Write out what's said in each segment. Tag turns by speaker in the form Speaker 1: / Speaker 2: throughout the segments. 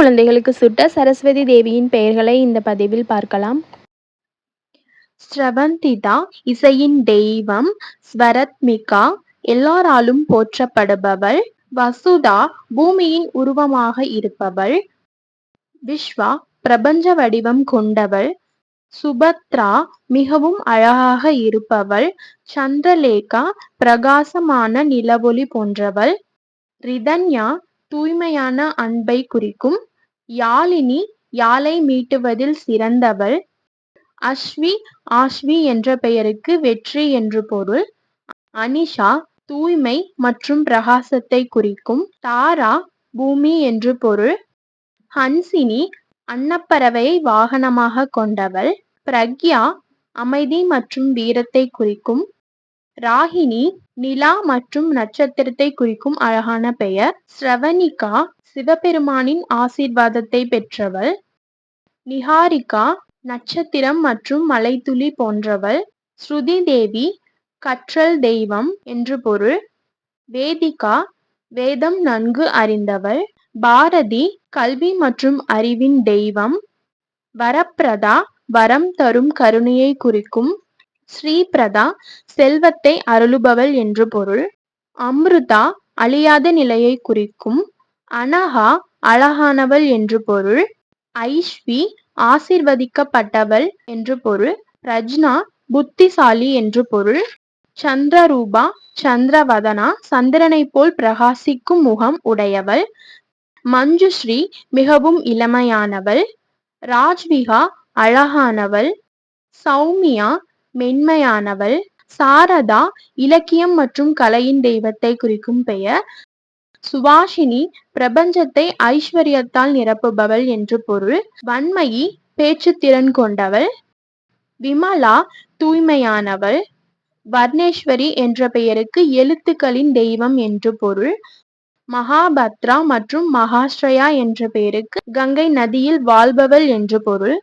Speaker 1: குழந்தைகளுக்கு சுட்ட சரஸ்வதி தேவியின் பெயர்களை இந்த பதிவில் பார்க்கலாம். ஸ்ரவந்திதா இசையின் தெய்வம் ஸ்வரத்மிகா எல்லாராலும் போற்றப்படுபவள் வசுதா பூமியின் உருவமாக இருப்பவள் விஸ்வா பிரபஞ்ச வடிவம் கொண்டவள் சுபத்ரா மிகவும் அழகாக இருப்பவள் சந்திரலேகா பிரகாசமான நிலவொளி போன்றவள் ரிதன்யா தூய்மையான அன்பை குறிக்கும் யாழினி யாழை மீட்டுவதில் சிறந்தவள். அஸ்வி ஆஷ்வி என்ற பெயருக்கு வெற்றி என்று பொருள். அனிஷா தூய்மை மற்றும் பிரகாசத்தை குறிக்கும். தாரா பூமி என்று பொருள். ஹன்சினி அன்னப்பறவையை வாகனமாக கொண்டவள். பிரக்யா அமைதி மற்றும் வீரத்தை குறிக்கும். ராகினி நிலா மற்றும் நட்சத்திரத்தை குறிக்கும் அழகான பெயர். ஸ்ரவணிகா சிவபெருமானின் ஆசீர்வாதத்தை பெற்றவள். நிஹாரிகா நட்சத்திரம் மற்றும் மலைத்துளி போன்றவள். ஸ்ருதி தேவி கற்றல் தெய்வம் என்று பொருள். வேதிகா வேதம் நன்கு அறிந்தவள். பாரதி கல்வி மற்றும் அறிவின் தெய்வம். வரப்பிரதா வரம் தரும் கருணையை குறிக்கும் ஸ்ரீபிரதா செல்வத்தை அருளுபவள் என்று பொருள். அம்ருதா அழியாத நிலையை குறிக்கும். அனஹா அழகானவள் என்று பொருள். ஐஸ்வி ஆசிர்வதிக்கப்பட்டவள் என்று பொருள். பிரஜ்னா புத்திசாலி என்று பொருள். சந்திரரூபா சந்திரவதனா சந்திரனை போல் பிரகாசிக்கும் முகம் உடையவள். மஞ்சுஸ்ரீ மிகவும் இளமையானவள். ராஜ்விகா அழகானவள். சௌமியா மென்மையானவள். சாரதா இலக்கியம் மற்றும் கலையின் தெய்வத்தை குறிக்கும் பெயர். சுபாஷினி பிரபஞ்சத்தை ஐஸ்வர்யத்தால் நிரப்புபவள் என்று பொருள். வன்மயி பேச்சு திறன் கொண்டவள். விமலா தூய்மையானவள். வர்ணேஸ்வரி என்ற பெயருக்கு எழுத்துக்களின் தெய்வம் என்று பொருள். மகாபத்ரா மற்றும் மகாஸ்ரயா என்ற பெயருக்கு கங்கை நதியில் வாழ்பவள் என்று பொருள்.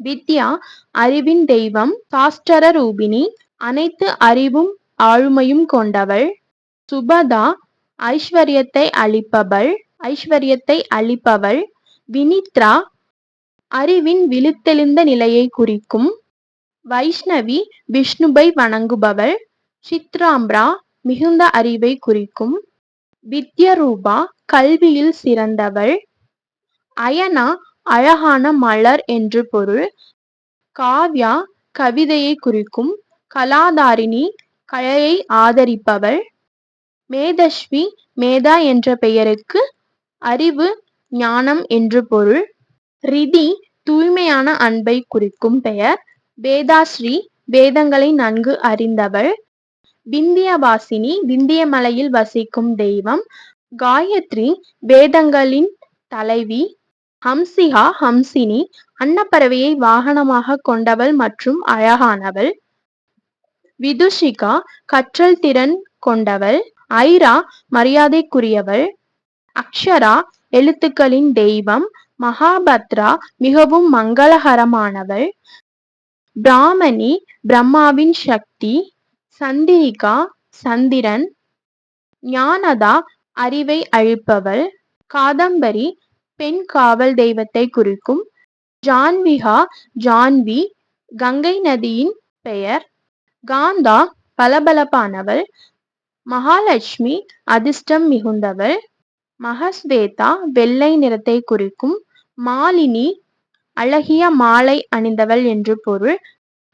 Speaker 1: வித்யா அறிவின் தெய்வம் சாஸ்டர ரூபிணி அனைத்து அறிவும் ஆளுமையும் கொண்டவள். சுபதா ஐஸ்வர்யத்தை அளிப்பவள் ஐஸ்வர்யத்தை அளிப்பவள். வினித்ரா அறிவின் விழுத்தெழுந்த நிலையை குறிக்கும். வைஷ்ணவி விஷ்ணுவை வணங்குபவள். சித்ராம்ரா மிகுந்த அறிவை குறிக்கும். வித்யரூபா கல்வியில் சிறந்தவள். அயனா அழகான மலர் என்று பொருள். காவ்யா கவிதையை குறிக்கும் கலாதாரிணி கலையை ஆதரிப்பவள். மேதஸ்வி மேதா என்ற பெயருக்கு அறிவு ஞானம் என்று பொருள். ரிதி தூய்மையான அன்பை குறிக்கும் பெயர். வேதாஸ்ரீ வேதங்களை நன்கு அறிந்தவள். விந்தியவாசினி விந்திய மலையில் வசிக்கும் தெய்வம். காயத்ரி வேதங்களின் தலைவி. ஹம்சிகா ஹம்சினி அன்னப்பறவையை வாகனமாக கொண்டவள் மற்றும் அழகானவள். விதுஷிகா கற்றல் திறன் கொண்டவள். ஐரா மரியாதைக்குரியவள். அக்ஷரா எழுத்துக்களின் தெய்வம். மகாபத்ரா மிகவும் மங்களகரமானவள். பிராமணி பிரம்மாவின் சக்தி. சந்திரிகா சந்திரன். ஞானதா அறிவை அழிப்பவள். காதம்பரி பெண் காவல் தெய்வத்தை குறிக்கும் ஜான்விகா ஜான்வி கங்கை நதியின் பெயர் காந்தா பளபளப்பானவள் மகாலட்சுமி அதிர்ஷ்டம் மிகுந்தவள் மகஸ்வேதா வெள்ளை நிறத்தை குறிக்கும் மாலினி அழகிய மாலை அணிந்தவள் என்று பொருள்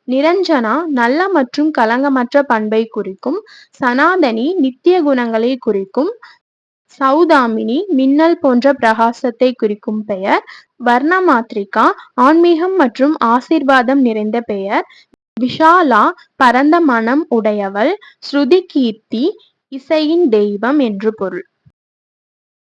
Speaker 1: நிரஞ்சனா நல்ல மற்றும் கலங்கமற்ற பண்பை குறிக்கும் சனாதனி நித்திய குணங்களை குறிக்கும் சௌதாமினி மின்னல் போன்ற பிரகாசத்தை குறிக்கும் பெயர் வர்ணமாத்ரிகா ஆன்மீகம் மற்றும் ஆசிர்வாதம் நிறைந்த பெயர் விஷாலா பரந்த மனம் உடையவள் ஸ்ருதி கீர்த்தி இசையின் தெய்வம் என்று பொருள்.